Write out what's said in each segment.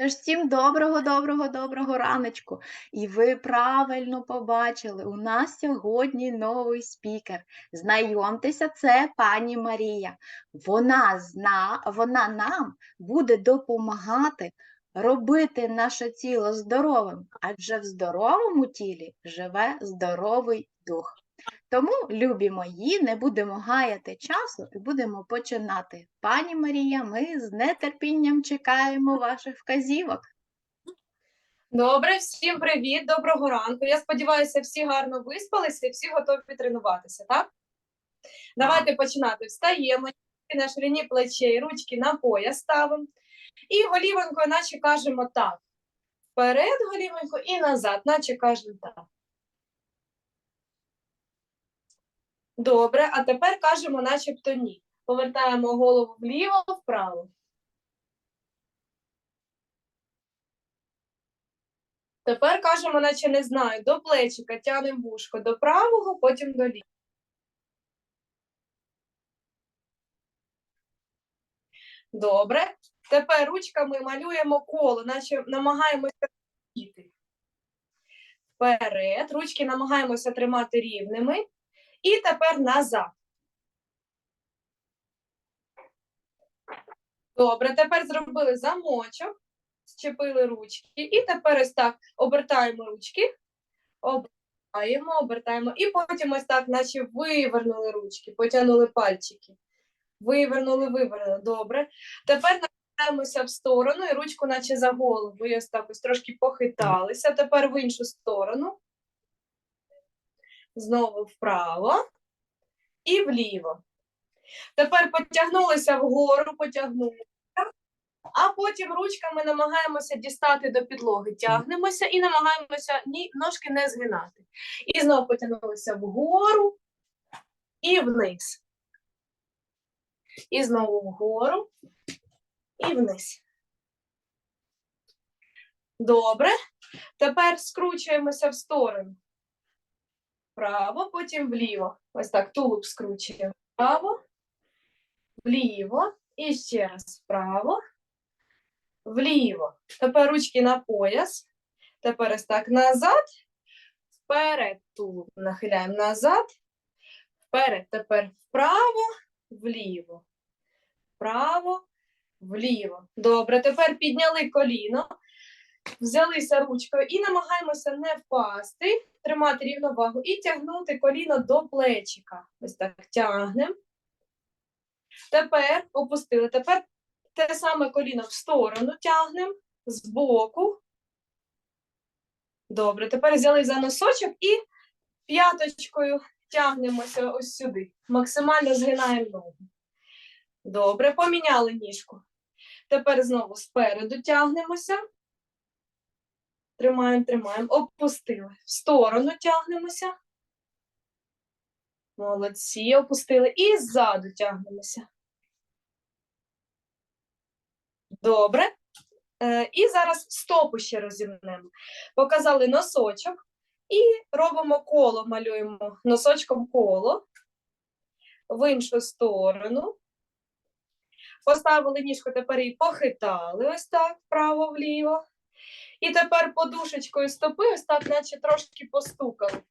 Тож всім доброго, доброго, доброго раночку. І ви правильно побачили, у нас сьогодні новий спікер. Знайомтеся, це пані Марія. Вона зна, вона нам буде допомагати робити наше тіло здоровим, адже в здоровому тілі живе здоровий дух. Тому, любі мої, не будемо гаяти часу і будемо починати. Пані Марія, ми з нетерпінням чекаємо ваших вказівок. Добре, всім привіт, доброго ранку. Я сподіваюся, всі гарно виспалися і всі готові тренуватися, так? Давайте починати. Встаємо на ширині плечей, ручки на пояс ставимо. І голівонькою, наче кажемо так. Вперед голівонько і назад, наче кажемо так. Добре, а тепер кажемо начебто ні. Повертаємо голову вліво, вправо. Тепер кажемо, наче не знаю, до плечика тянемо вушко до правого, потім до лівого. Добре. Тепер ручками малюємо коло, наче намагаємося. Вперед. Ручки намагаємося тримати рівними. І тепер назад. Добре, тепер зробили замочок, зчепили ручки. І тепер ось так обертаємо ручки, обертаємо, обертаємо. І потім ось так, наче вивернули ручки, потягнули пальчики. Вивернули, вивернули. Добре. Тепер нахиляємося в сторону і ручку, наче за голову. І ось так ось трошки похиталися. Тепер в іншу сторону. Знову вправо і вліво. Тепер потягнулися вгору, потягнулися, а потім ручками намагаємося дістати до підлоги. Тягнемося і намагаємося ні, ножки не згинати. І знову потягнулися вгору і вниз. І знову вгору і вниз. Добре. Тепер скручуємося в сторону вправо, потім вліво. Ось так тулуб скручуємо вправо, вліво. І ще раз вправо, вліво. Тепер ручки на пояс. Тепер ось так назад, вперед тулуб нахиляємо назад, вперед. Тепер вправо, вліво. Вправо, вліво. Добре, тепер підняли коліно взялися ручкою і намагаємося не впасти, тримати рівновагу і тягнути коліно до плечика. Ось так тягнемо. Тепер опустили. Тепер те саме коліно в сторону тягнемо, збоку. Добре, тепер взяли за носочок і п'яточкою тягнемося ось сюди. Максимально згинаємо ногу. Добре, поміняли ніжку. Тепер знову спереду тягнемося. Тримаємо, тримаємо. Опустили. В сторону тягнемося. Молодці, опустили. І ззаду тягнемося. Добре. Е, і зараз стопу ще розімнемо. Показали носочок. І робимо коло, малюємо носочком коло в іншу сторону. Поставили ніжку, тепер її похитали ось так, вправо-вліво. І тепер подушечкою стопи ось так, наче трошки постукали,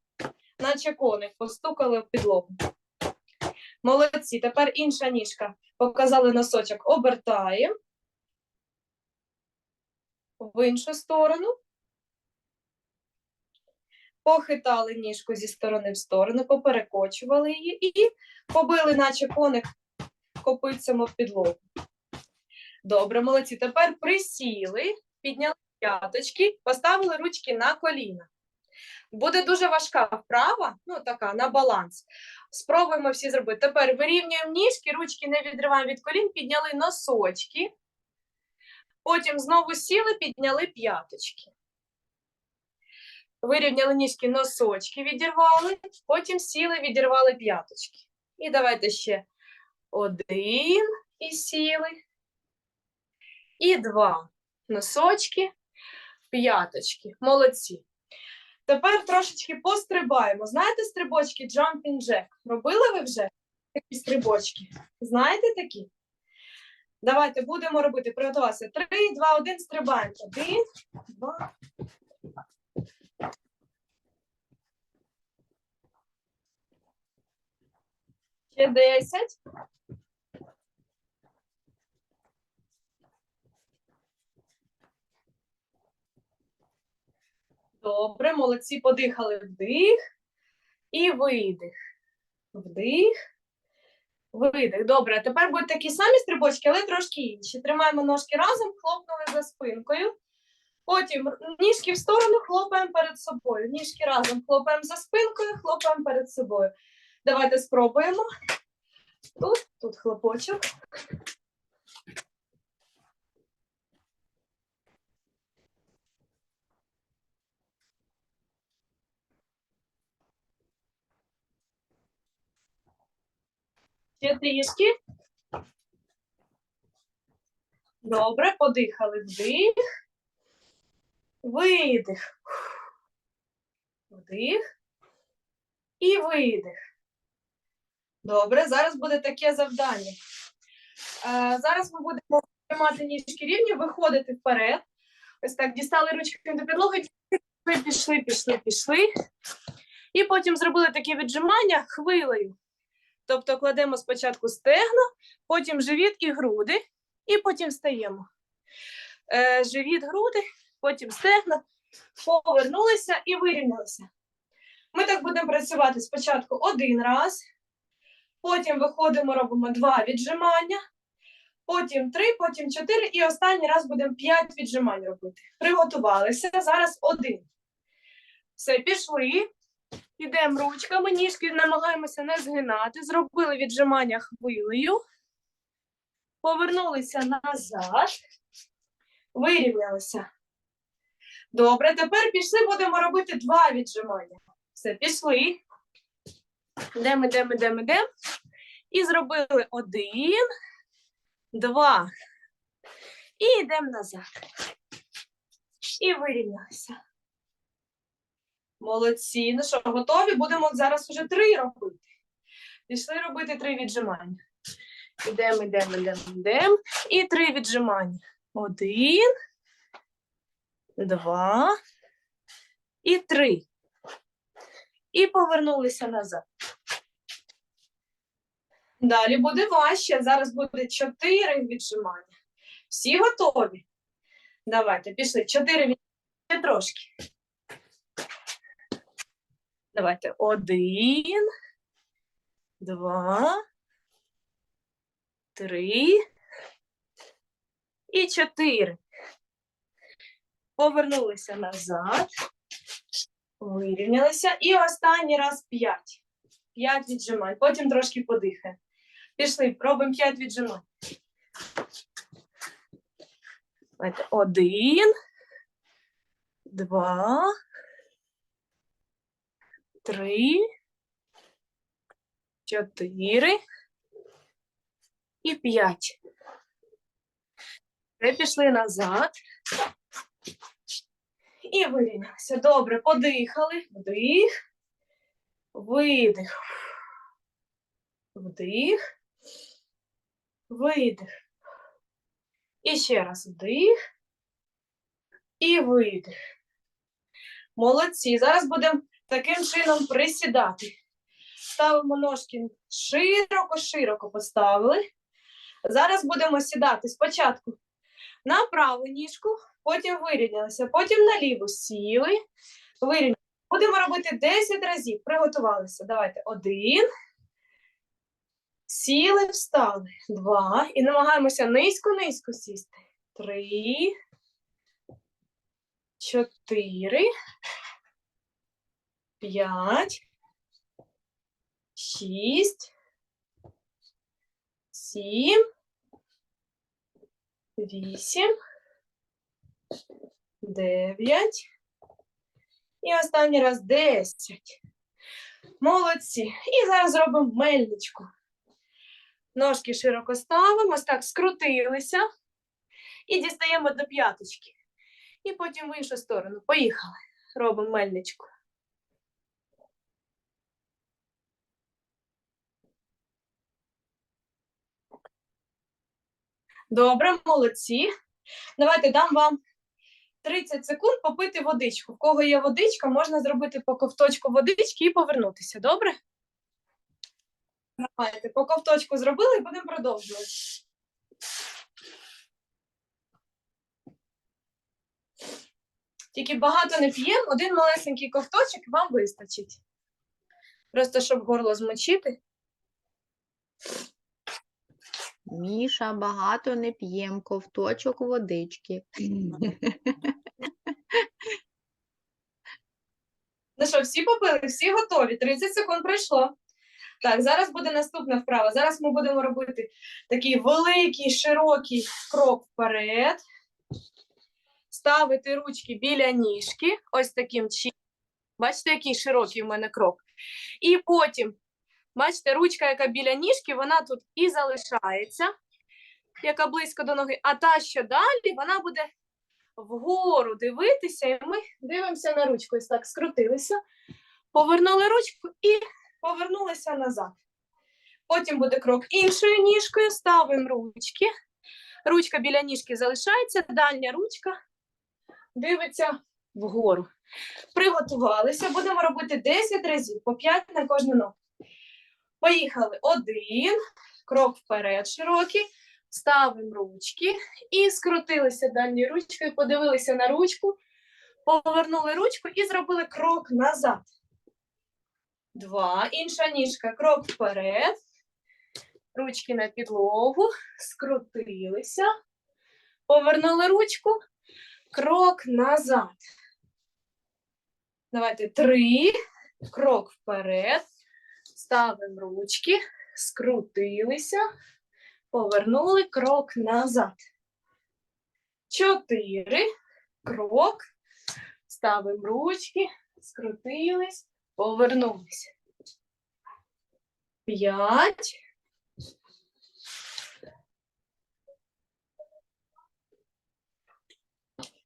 наче коник, постукали в підлогу. Молодці. Тепер інша ніжка. Показали носочок. Обертаємо в іншу сторону. Похитали ніжку зі сторони в сторону, поперекочували її і побили, наче коник копицями в підлогу. Добре, молодці. Тепер присіли, підняли п'яточки, поставили ручки на коліна. Буде дуже важка вправа, ну така, на баланс. Спробуємо всі зробити. Тепер вирівнюємо ніжки, ручки не відриваємо від колін, підняли носочки. Потім знову сіли, підняли п'яточки. Вирівняли ніжки, носочки відірвали, потім сіли, відірвали п'яточки. І давайте ще один і сіли. І два носочки, п'яточки. Молодці. Тепер трошечки пострибаємо. Знаєте стрибочки Jumping Jack? Робили ви вже такі стрибочки? Знаєте такі? Давайте будемо робити. Приготувалися. Три, два, один, стрибаємо. Один, два. Ще десять. Добре, молодці, подихали вдих і видих. Вдих. Видих. Добре, тепер будуть такі самі стрибочки, але трошки інші. Тримаємо ножки разом, хлопнули за спинкою. Потім ніжки в сторону хлопаємо перед собою. Ніжки разом хлопаємо за спинкою, хлопаємо перед собою. Давайте спробуємо. Тут, тут хлопочок. Ще трішки. Добре, подихали вдих. Видих. Вдих. І видих. Добре, зараз буде таке завдання. Е, зараз ми будемо тримати ніжки рівні, виходити вперед. Ось так, дістали ручки до підлоги, пішли, пішли, пішли. І потім зробили таке віджимання хвилею. Тобто кладемо спочатку стегна, потім живіт і груди, і потім встаємо. Е, живіт, груди, потім стегна, повернулися і вирівнялися. Ми так будемо працювати спочатку один раз, потім виходимо, робимо два віджимання, потім три, потім чотири, і останній раз будемо п'ять віджимань робити. Приготувалися. Зараз один. Все, пішли. Ідемо ручками, ніжки намагаємося не згинати. Зробили віджимання хвилею. Повернулися назад. Вирівнялися. Добре, тепер пішли, будемо робити два віджимання. Все, пішли. Йдемо, йдемо, йдемо, йдемо. І зробили один, два. І йдемо назад. І вирівнялися. Молодці. Ну що, готові? Будемо зараз уже три робити. Пішли робити три віджимання. Ідемо, йдемо, йдемо, йдемо. І три віджимання. Один, два і три. І повернулися назад. Далі буде важче. Зараз буде чотири віджимання. Всі готові? Давайте, пішли. Чотири віджимання. Ще трошки. Давайте один, два, три і чотири. Повернулися назад, вирівнялися. І останній раз п'ять. П'ять віджимань. Потім трошки подихаємо. Пішли, пробуємо п'ять віджимань. Давайте один, два, три, чотири і п'ять. Ми пішли назад. І вирівнялися. Добре, подихали. Вдих. Видих. Вдих. Видих. І ще раз вдих. І видих. Молодці. Зараз будемо таким чином присідати. Ставимо ножки широко-широко поставили. Зараз будемо сідати спочатку на праву ніжку, потім вирівнялися, потім на ліву сіли, вирівнялися. Будемо робити 10 разів. Приготувалися. Давайте. Один. Сіли, встали. Два. І намагаємося низько-низько сісти. Три. Чотири. П'ять. Шість. Сім. Вісім. Дев'ять. І останній раз десять. Молодці. І зараз зробимо мельничку. Ножки широко ставимо, ось так скрутилися. І дістаємо до п'яточки. І потім в іншу сторону. Поїхали. Робимо мельничку. Добре, молодці. Давайте дам вам 30 секунд попити водичку. В кого є водичка, можна зробити по ковточку водички і повернутися. Добре? Давайте, по ковточку зробили і будемо продовжувати. Тільки багато не п'ємо, один малесенький ковточок вам вистачить. Просто щоб горло змочити. Міша, багато не п'єм, ковточок водички. Ну що, всі попили, всі готові. 30 секунд пройшло. Так, зараз буде наступна вправа. Зараз ми будемо робити такий великий, широкий крок вперед. Ставити ручки біля ніжки, ось таким чином. Бачите, який широкий в мене крок. І потім, бачите, ручка, яка біля ніжки, вона тут і залишається, яка близько до ноги. А та, що далі, вона буде вгору дивитися, і ми дивимося на ручку. Ось так скрутилися, повернули ручку і повернулися назад. Потім буде крок іншою ніжкою, ставимо ручки. Ручка біля ніжки залишається, дальня ручка дивиться вгору. Приготувалися, будемо робити 10 разів, по 5 на кожну ногу. Поїхали. Один, крок вперед широкий, ставимо ручки і скрутилися дальньою ручкою, подивилися на ручку, повернули ручку і зробили крок назад. Два. Інша ніжка. Крок вперед. Ручки на підлогу. Скрутилися. Повернули ручку. Крок назад. Давайте три. Крок вперед. Ставимо ручки. Скрутилися. Повернули крок назад. Чотири. Крок. Ставимо ручки. Скрутились. Повернулися. П'ять.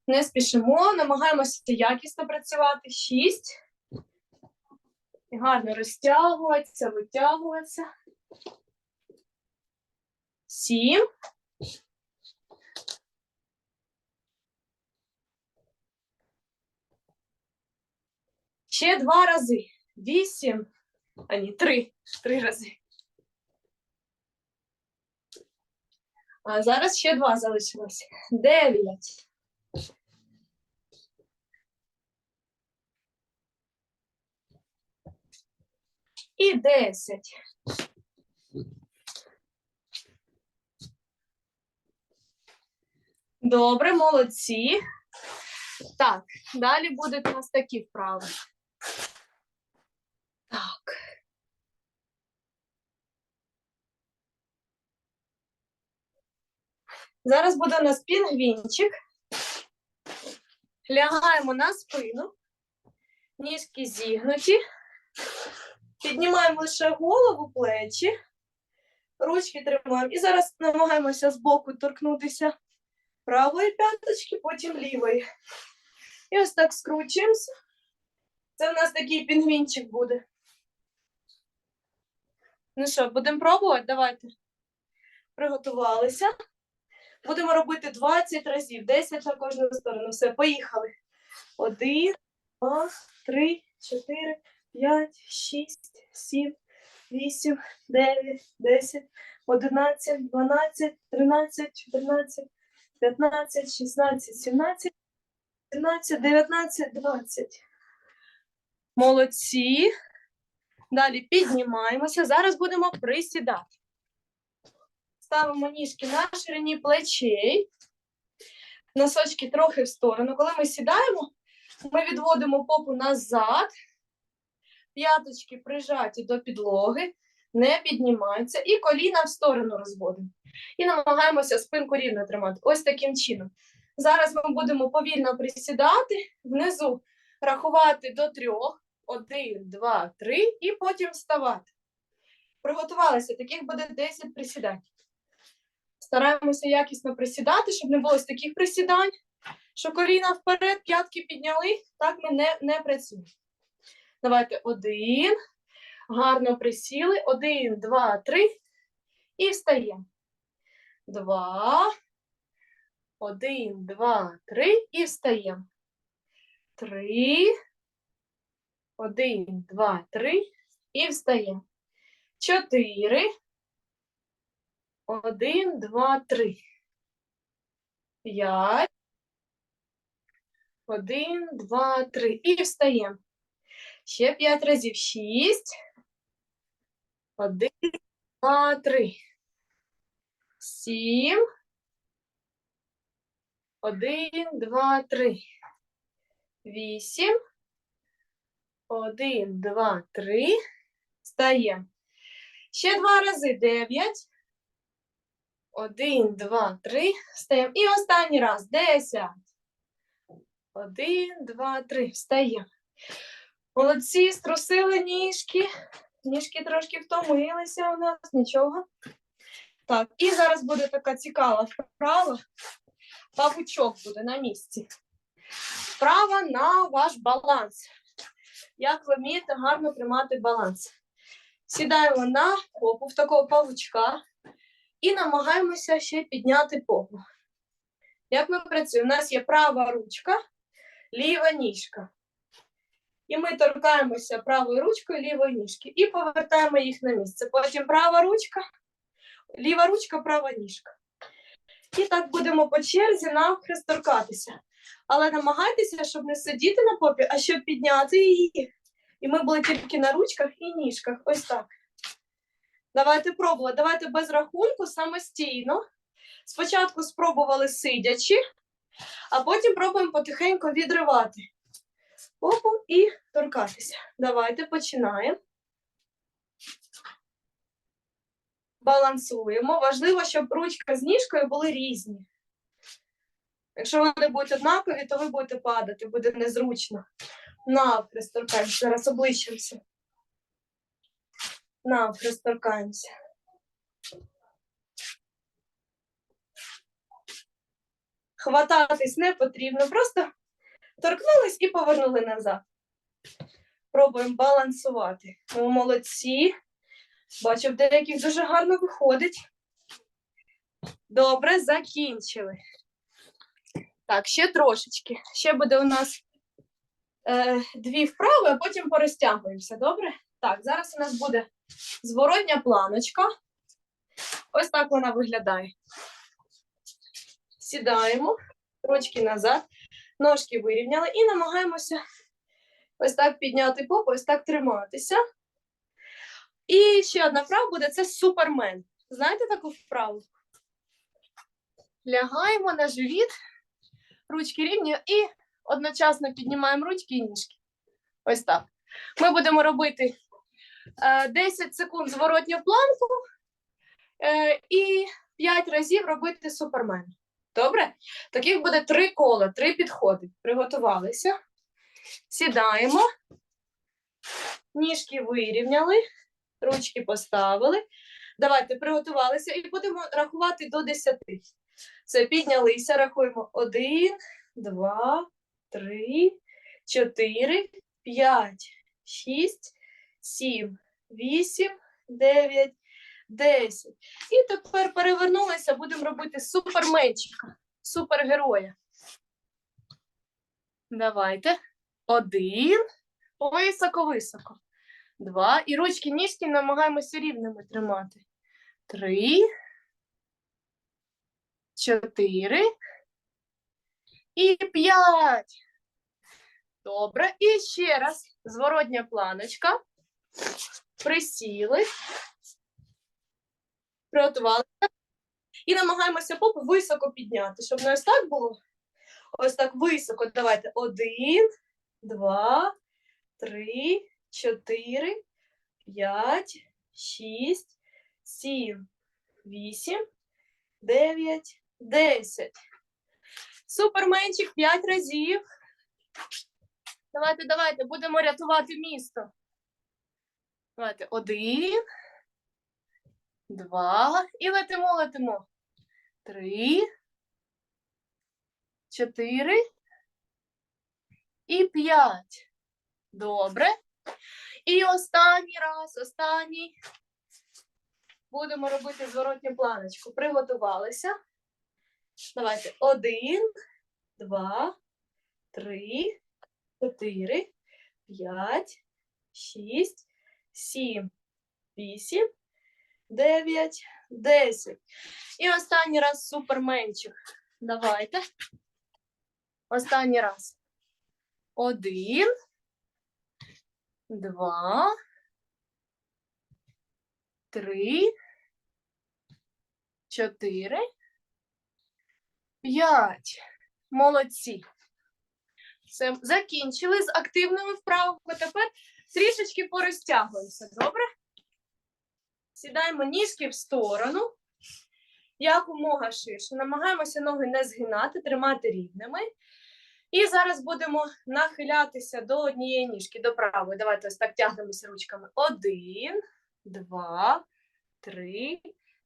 Не спішимо, намагаємося якісно працювати. Шість. Гарно розтягуватися, витягуватися. Сім. Ще два рази. Вісім. А ні, три. Три рази. А зараз ще два залишилось. Дев'ять. І десять. Добре, молодці. Так, далі будуть у нас такі вправи. Так. Зараз буде у нас пінгвінчик. Лягаємо на спину, ніжки зігнуті. Піднімаємо лише голову, плечі, ручки тримаємо. І зараз намагаємося збоку торкнутися правої п'яточки, потім лівої. І ось так скручуємося. Це в нас такий пінгвінчик буде. Ну що, будемо пробувати? Давайте. Приготувалися. Будемо робити 20 разів, 10 на кожну сторону. Все, поїхали. Один, два, три, чотири, п'ять, шість, сім, вісім, дев'ять, десять, одинадцять, дванадцять, тринадцять, чотирнадцять, п'ятнадцять, шістнадцять, сімнадцять, 17, 19, 20. Молодці. Далі піднімаємося. Зараз будемо присідати. Ставимо ніжки на ширині плечей. Носочки трохи в сторону. Коли ми сідаємо, ми відводимо попу назад. П'яточки прижаті до підлоги, не піднімаються. І коліна в сторону розводимо. І намагаємося спинку рівно тримати. Ось таким чином. Зараз ми будемо повільно присідати, внизу рахувати до трьох. Один, два, три, і потім вставати. Приготувалися, таких буде 10 присідань. Стараємося якісно присідати, щоб не було таких присідань, що коліна вперед, п'ятки підняли, так ми не, не працюємо. Давайте один. Гарно присіли. Один, два, три. І встаємо. два. Один, два, три. І встаємо. Три. Один, два, три. І встаємо. Чотири. Один, два, три. П'ять. Один, два, три. І встаємо. Ще п'ять разів. Шість. Один, два, три. Сім. Один, два, три. Вісім. Один, два, три. Встаємо. Ще два рази. Дев'ять. Один, два, три. Встаємо. І останній раз. Десять. Один, два, три. Встаємо. Молодці, струсили ніжки. Ніжки трошки втомилися у нас, нічого. Так, і зараз буде така цікава вправа. Павучок буде на місці. Вправа на ваш баланс. Як ви вмієте гарно тримати баланс. Сідаємо на попу в такого павучка і намагаємося ще підняти попу. Як ми працюємо? У нас є права ручка, ліва ніжка. І ми торкаємося правою ручкою лівої ніжки і повертаємо їх на місце. Потім права ручка, ліва ручка, права ніжка. І так будемо по черзі навхрест торкатися. Але намагайтеся, щоб не сидіти на попі, а щоб підняти її. І ми були тільки на ручках і ніжках. Ось так. Давайте пробувати. Давайте без рахунку самостійно. Спочатку спробували сидячи, а потім пробуємо потихеньку відривати попу і торкатися. Давайте починаємо. Балансуємо. Важливо, щоб ручка з ніжкою були різні. Якщо вони будуть однакові, то ви будете падати, буде незручно. Навхрест торкаємося. Зараз обличчямося. Навхрест торкаємося. Хвататись не потрібно, просто торкнулись і повернули назад. Пробуємо балансувати. Ми молодці. Бачу, в деяких дуже гарно виходить. Добре, закінчили. Так, ще трошечки. Ще буде у нас е, дві вправи, а потім порозтягуємося. Добре? Так, зараз у нас буде зворотня планочка. Ось так вона виглядає. Сідаємо, ручки назад, ножки вирівняли і намагаємося ось так підняти попу, ось так триматися. І ще одна вправа буде це супермен. Знаєте таку вправу? Лягаємо на живіт, ручки рівні і одночасно піднімаємо ручки і ніжки. Ось так. Ми будемо робити е, 10 секунд зворотню планку е, і 5 разів робити супермен. Добре? Таких буде три кола, три підходи. Приготувалися. Сідаємо. Ніжки вирівняли, ручки поставили. Давайте приготувалися і будемо рахувати до 10. Це піднялися, рахуємо 1, 2, 3, 4, 5, 6, 7, 8, 9, 10. І тепер перевернулися, будемо робити суперменчика, супергероя. Давайте. Один. Високо-високо. Два. І ручки ніжки намагаємося рівними тримати. Три. Чотири. І п'ять. Добре. І ще раз. Зворотня планочка. Присіли. Приготувалися. І намагаємося попу високо підняти, щоб не ось так було. Ось так високо. Давайте. Один, два, три, чотири, п'ять, шість, сім, вісім, дев'ять, десять. Суперменчик п'ять разів. Давайте, давайте, будемо рятувати місто. Давайте один, два. І летимо, летимо. Три, чотири і п'ять. Добре. І останній раз, останній. будемо робити зворотню планочку. Приготувалися. Давайте. Один, два, три, чотири, п'ять, шість, сім, вісім, дев'ять, десять. І останній раз суперменчик. Давайте. Останній раз. Один, два, три, чотири, п'ять. Молодці. Все, закінчили з активними вправами. Тепер трішечки порозтягуємося. Добре? Сідаємо ніжки в сторону. Якомога ширше. Намагаємося ноги не згинати, тримати рівними. І зараз будемо нахилятися до однієї ніжки, до правої. Давайте ось так тягнемося ручками. Один, два, три,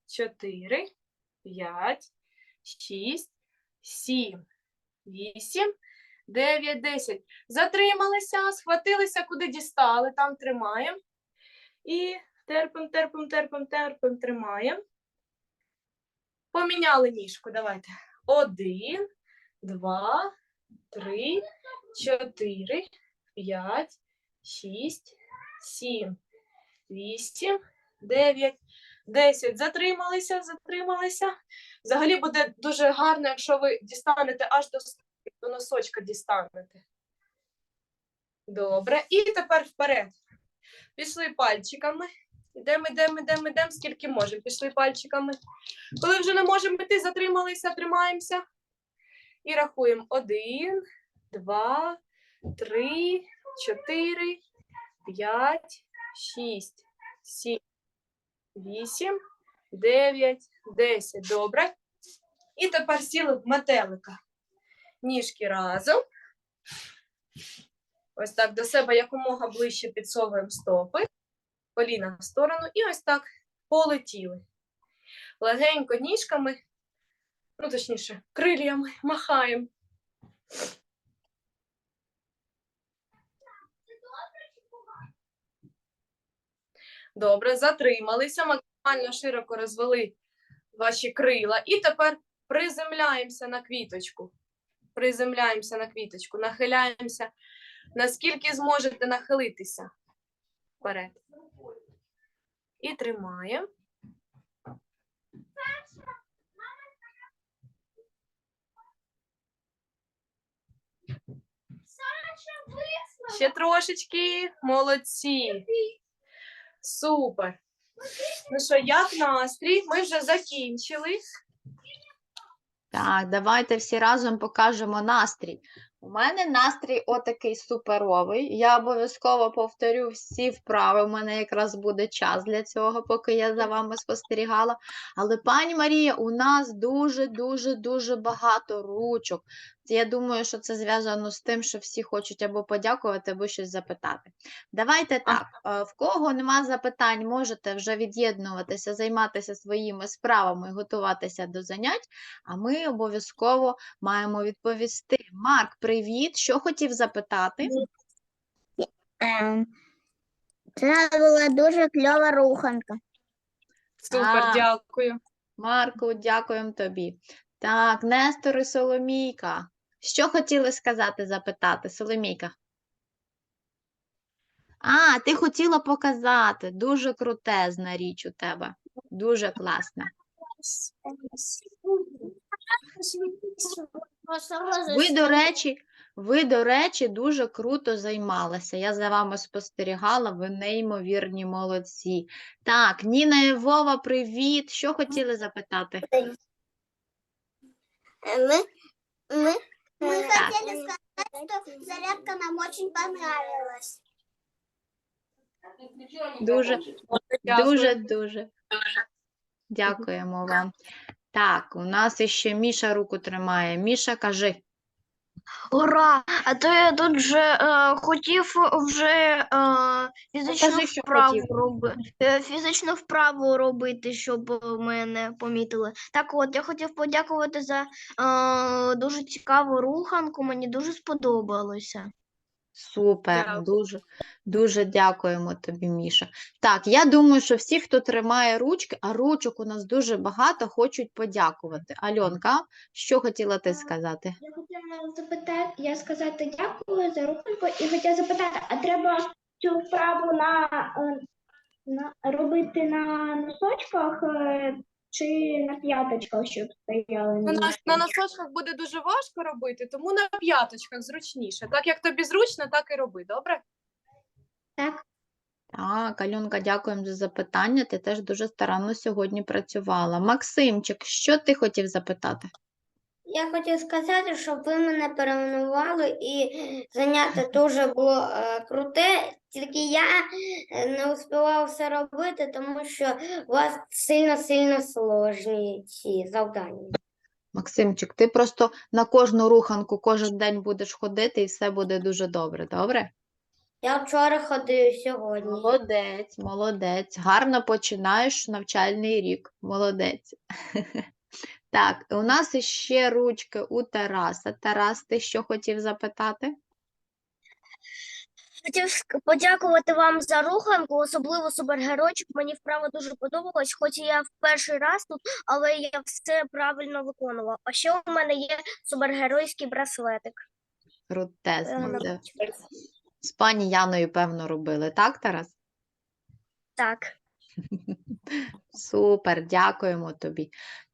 чотири, п'ять, шість, сім, вісім, дев'ять, десять. Затрималися, схватилися, куди дістали, там тримаємо. І терпим, терпим, терпим, терпим, тримаємо. Поміняли ніжку. Давайте. Один, два, три, чотири, п'ять, шість, сім, вісім, дев'ять, десять. Затрималися, затрималися. Взагалі буде дуже гарно, якщо ви дістанете аж до, до носочка дістанете. Добре. І тепер вперед. Пішли пальчиками. Йдемо, йдемо, йдемо, йдемо, скільки можемо. Пішли пальчиками. Коли вже не можемо йти, затрималися, тримаємося. І рахуємо. Один, два, три, чотири, п'ять, шість, сім, вісім, дев'ять, десять. Добре. І тепер сіли в метелика. Ніжки разом. Ось так до себе якомога ближче підсовуємо стопи, коліна в сторону, і ось так полетіли. Легенько ніжками, ну точніше, крильями махаємо. Добре, затрималися, максимально широко розвели ваші крила. І тепер приземляємося на квіточку. Приземляємося на квіточку, нахиляємося, наскільки зможете нахилитися вперед. І тримаємо. Ще трошечки. Молодці. Супер. Ну що, як настрій? Ми вже закінчили. Так, давайте всі разом покажемо настрій. У мене настрій отакий суперовий. Я обов'язково повторю всі вправи. У мене якраз буде час для цього, поки я за вами спостерігала. Але, пані Марія, у нас дуже, дуже, дуже багато ручок. Я думаю, що це зв'язано з тим, що всі хочуть або подякувати, або щось запитати. Давайте так. е, В кого нема запитань, можете вже від'єднуватися, займатися своїми справами, готуватися до занять. А ми обов'язково маємо відповісти. Марк, привіт! Що хотів запитати? Ем, Це була дуже кльова руханка. Супер, А. дякую. Марку, дякуємо тобі. Так, Нестор і Соломійка. Що хотіли сказати, запитати, Соломійка? А, ти хотіла показати. Дуже крутезна річ у тебе. Дуже класна. Ви, до речі, ви, до речі, дуже круто займалися. Я за вами спостерігала, ви неймовірні молодці. Так, Ніна і Вова, привіт. Що хотіли запитати? Мы, мы, мы Так. хотели сказать, что зарядка нам очень понравилась. Дуже, дуже, дуже. Дякуємо вам. Так, у нас іще Міша руку тримає. Міша, кажи. Ура! А то я тут вже е, хотів вже е, фізичну Кажи, що вправу хотів. роби, е, фізичну вправу робити, щоб е, мене помітили. Так от, я хотів подякувати за е, дуже цікаву руханку, мені дуже сподобалося. Супер, Дякую. дуже, Дуже дякуємо тобі, Міша. Так, я думаю, що всі, хто тримає ручки, а ручок у нас дуже багато, хочуть подякувати. Альонка, що хотіла ти сказати? Я хотіла запитати, я сказати дякую за руханку і хотіла запитати, а треба цю вправу на, е, на робити на носочках е, чи на п'яточках, щоб стояли На, на на носочках буде дуже важко робити, тому на п'яточках зручніше. Так як тобі зручно, так і роби, добре? Так. Так, Альонка, дякуємо за запитання. Ти теж дуже старанно сьогодні працювала. Максимчик, що ти хотів запитати? Я хотів сказати, щоб ви мене перейменували і заняття дуже було е, круте, тільки я е, не успівала все робити, тому що у вас сильно-сильно сложні ці завдання. Максимчик, ти просто на кожну руханку кожен день будеш ходити і все буде дуже добре, добре? Я вчора ходив сьогодні. Молодець, молодець. Гарно починаєш навчальний рік. Молодець. Так, у нас іще ручки у Тараса. Тарас, ти що хотів запитати? Хотів подякувати вам за руханку, особливо супергеройчик. Мені вправа дуже подобалась, хоч я в перший раз тут, але я все правильно виконувала. А ще у мене є супергеройський браслетик. Крутезно. Ага. З пані Яною, певно, робили, так, Тарас? Так. Супер, дякуємо тобі.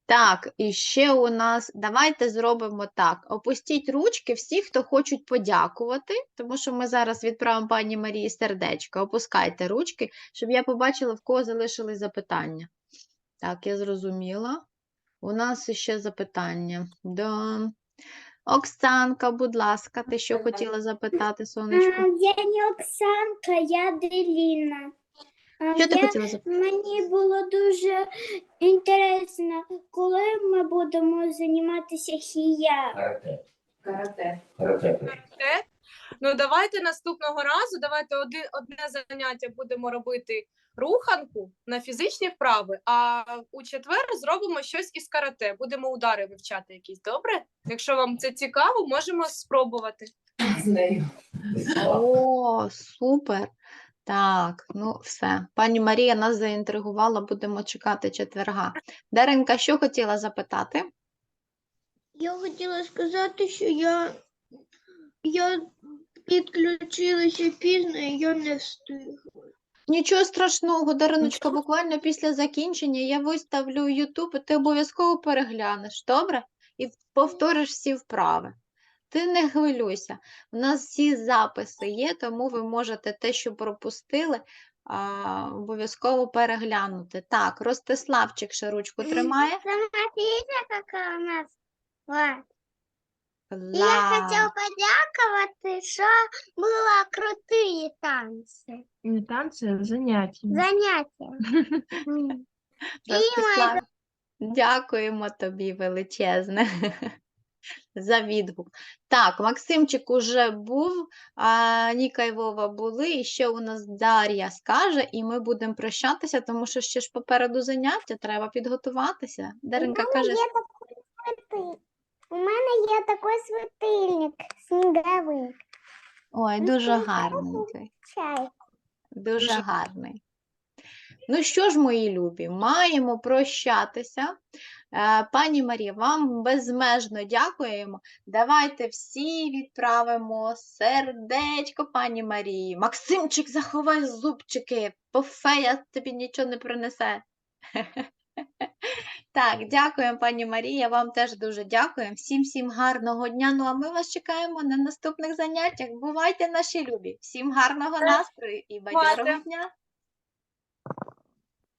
Так, і ще у нас, давайте зробимо так. Опустіть ручки всі, хто хочуть подякувати, тому що ми зараз відправимо пані Марії сердечко. Опускайте ручки, щоб я побачила, в кого залишились запитання. Так, я зрозуміла. У нас ще запитання. Да. Оксанка, будь ласка, ти що хотіла запитати, сонечко? Я не Оксанка, я Деліна. Що ти хотіла запитати? Мені було дуже інтересно, коли ми будемо займатися хія. Карате. Карате. Карате. Карате. Ну, давайте наступного разу, давайте один, одне заняття будемо робити руханку на фізичні вправи, а у четвер зробимо щось із карате. Будемо удари вивчати якісь, добре? Якщо вам це цікаво, можемо спробувати. З нею. О, супер. Так, ну все. Пані Марія нас заінтригувала, будемо чекати четверга. Даринка, що хотіла запитати? Я хотіла сказати, що я, я підключилася пізно і я не встигла. Нічого страшного, Дариночка, буквально після закінчення я виставлю YouTube, і ти обов'язково переглянеш, добре? І повториш всі вправи. Ти не хвилюйся. У нас всі записи є, тому ви можете те, що пропустили, а, обов'язково переглянути. Так, Ростиславчик ще ручку тримає. Смотрите, яка у нас клас. Клас. подякувати, що були круті танці. Не танці, а заняття. Заняття. Ростислав, дякуємо тобі величезне за відгук. Так, Максимчик уже був, а Ніка і Вова були, і ще у нас Дар'я скаже, і ми будемо прощатися, тому що ще ж попереду заняття, треба підготуватися. Даринка каже, У мене є такий світильник сніговий. ой, дуже гарний. Чай. Дуже гарний. Ну що ж, мої любі, маємо прощатися. Е, Пані Марія, вам безмежно дякуємо. Давайте всі відправимо сердечко пані Марії. Максимчик, заховай зубчики, бо фея тобі нічого не принесе. Так, дякуємо, пані Марія. Вам теж дуже дякуємо. Всім всім гарного дня. Ну а ми вас чекаємо на наступних заняттях. Бувайте наші любі. Всім гарного настрою і бадьорого дня.